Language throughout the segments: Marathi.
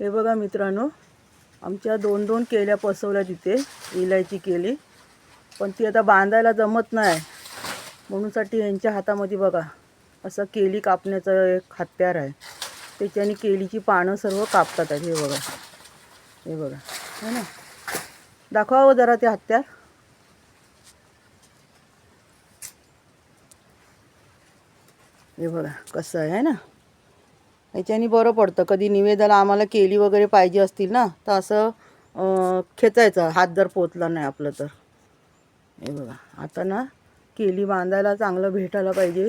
हे बघा मित्रांनो आमच्या दोन दोन केल्या पसवल्या तिथे इलायची केली. पण ती आता बांधायला जमत नाही. म्हणूनसाठी यांच्या हातामध्ये बघा असं केली कापण्याचं एक हत्यार आहे. त्याच्याने केलीची पानं सर्व कापतात हे बघा. हे बघा. है ना? दाखवावं हो जरा ते हत्यार हे बघा कसं आहे ना? याच्याने बरं पडतं. कधी निवेदाला आम्हाला केली वगैरे पाहिजे असतील ना तर असं खेचायचं. हात जर पोचला नाही आपलं तर. हे बघा. आता ना केली बांधायला चांगलं भेटायला पाहिजे.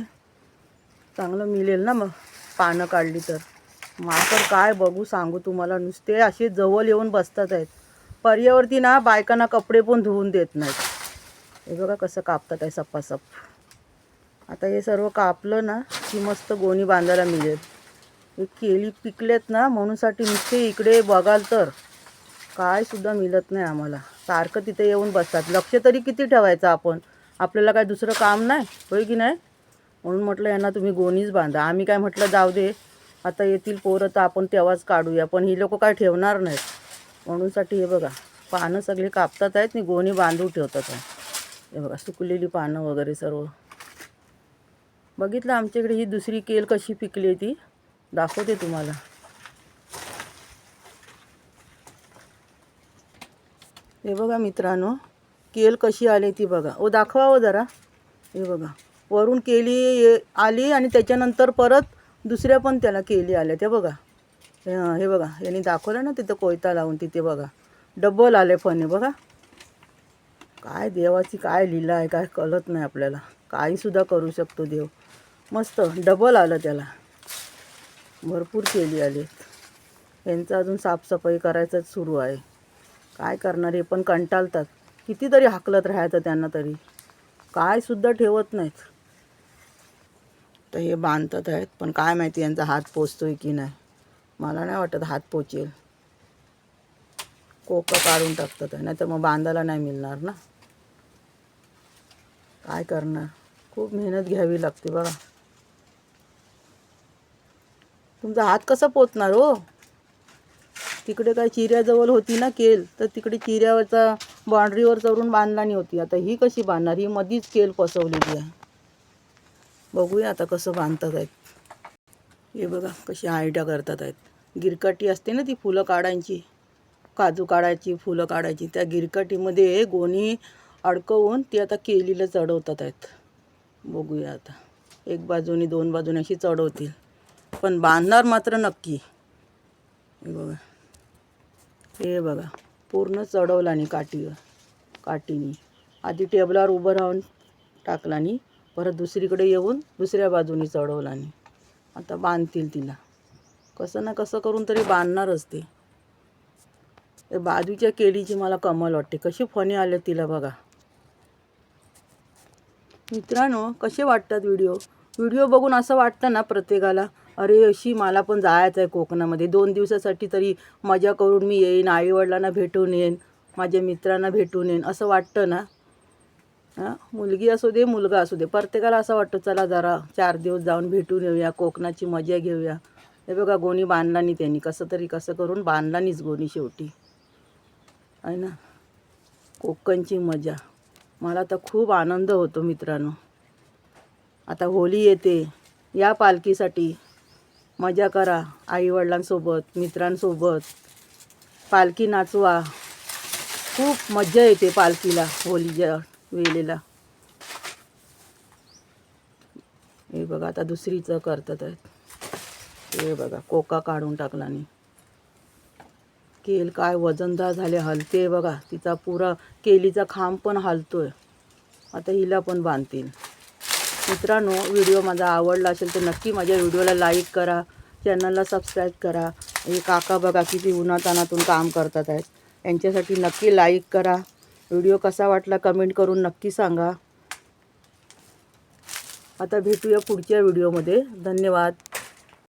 चांगलं मिळेल ना मग पानं काढली तर. माकड काय बघू सांगू तुम्हाला. नुसते असे जवळ येऊन बसतात आहेत. पर्यावरती ना बायकांना कपडे पण धुवून देत नाहीत. हे बघा कसं कापतात आहे सप्पासप. आता हे सर्व कापलं ना की मस्त गोणी बांधायला मिळेल. हे केली पिकलेत ना म्हणूनसाठी नुसते इकडे बघाल तर. काय सुद्धा मिळत नाही आम्हाला. सारखं तिथे येऊन बसतात. लक्ष तरी किती ठेवायचं आपण? आपल्याला काय दुसरं काम नाही? होय की नाही? म्हणून म्हटलं यांना तुम्ही गोणीच बांधा. आम्ही काय म्हटलं जाऊ दे. आता येतील पोरं तर आपण तेव्हाच काढूया. पण ही लोक काय ठेवणार नाहीत. म्हणूनसाठी हे बघा पानं सगळी कापतात आहेत. आणि गोणी बांधून ठेवतात आहे. हे बघा सुकलेली पानं वगैरे सर्व. बघितलं आमच्याकडे ही दुसरी केल कशी पिकली आहे ती? दाखवते तुम्हाला. हे बघा मित्रांनो केल कशी आली ती बघा. ओ दाखवा हो जरा. हे बघा. वरून केली आली आणि त्याच्यानंतर परत दुसऱ्या पण त्याला केली आल्या त्या बघा. हे बघा. यांनी दाखवलं ना तिथं कोयता लावून तिथे बघा. डबल आले फणे बघा. काय देवाची काय लिला आहे काय कळत नाही आपल्याला. काहीसुद्धा करू शकतो देव. मस्त डबल आलं त्याला. भरपूर केली आली. यांचं अजून साफसफाई करायचंच सुरू आहे. काय करणार हे पण कंटाळतात. कितीतरी हाकलत राहायचं त्यांना तरी. कायसुद्धा ठेवत नाहीत. तर हे बांधतात आहेत पण काय माहिती यांचा हात पोचतोय की नाही. मला नाही वाटत हात पोचेल. कोकं काढून टाकतात आहे नाहीतर मग बांधायला नाही मिळणार ना. काय करणार? खूप मेहनत घ्यावी लागते बघा. तुमचा हात कसा पोचणार हो? तिकडे काय चिऱ्याजवळ होती ना केल तर तिकडे चिऱ्यावरचा बाउंड्रीवर चढून बांधलानी होती. आता ही कशी बांधणार? ही मधीच केल फसवलेली आहे. बघूया आता कसं बांधतात आहेत. हे बघा कशी आयडिया करतात आहेत. गिरकाटी असते ना ती फुलं काढायची काजू काढायची फुलं काढायची. त्या गिरकाटीमध्ये गोणी अडकवून ती आता केलीला चढवतात आहेत. बघूया आता. एक बाजूनी दोन बाजूने अशी चढवतील. पण बांधणार मात्र नक्की. हे बघा. हे बघा. पूर्ण चढवला नाही काठीवर. काठीनी. आधी टेबलावर उभं राहून टाकला नाही परत दुसरीकडे येऊन दुसऱ्या बाजूनी चढवला नाही आता बांधतील तिला. कसं ना कसं करून तरी बांधणारच ते. बाजूच्या केळीची मला कमाल वाटते. कशी फणी आले तिला बघा. मित्रांनो कसे वाटतात व्हिडिओ? व्हिडिओ बघून असं वाटतं ना प्रत्येकाला अरे अशी मला पण जायचं आहे कोकणामध्ये. दोन दिवसासाठी तरी मजा करून मी येईन आईवडिलांना भेटून येईन माझ्या मित्रांना भेटून येईन असं वाटतं ना? हां? मुलगी असू दे मुलगा असू दे प्रत्येकाला असं वाटतं चला जरा चार दिवस जाऊन भेटून येऊया कोकणाची मजा घेऊया. हे बघा गोणी बांधला नाही त्यांनी कसं तरी कसं करून बांधला नाहीच गोणी शेवटी. आहे ना? कोकणची मजा. मला तर खूप आनंद होतो मित्रांनो. आता होली येते या पालखीसाठी मजा करा आईवडिलांसोबत मित्रांसोबत. पालखी नाचवा. खूप मज्जा येते पालखीला होलीच्या वेळेला. हे बघा आता दुसरीचं करतात आहेत. हे बघा कोका काढून टाकला नाही केल काय वजनदार झाले हलते बघा. तिचा पुरा केलीचा खांब पण हलतोय. आता हिला पण बांधतील. मित्रांनो व्हिडिओ माझा आवडला असेल तर नक्की माझ्या व्हिडिओला लाईक करा. चॅनलला सबस्क्राईब करा. हे काका बघा किती उन्हातानातून काम करतात आहेत. यांच्यासाठी नक्की लाईक करा. व्हिडिओ कसा वाटला कमेंट करून नक्की सांगा. आता भेटूया पुढच्या व्हिडिओमध्ये. धन्यवाद.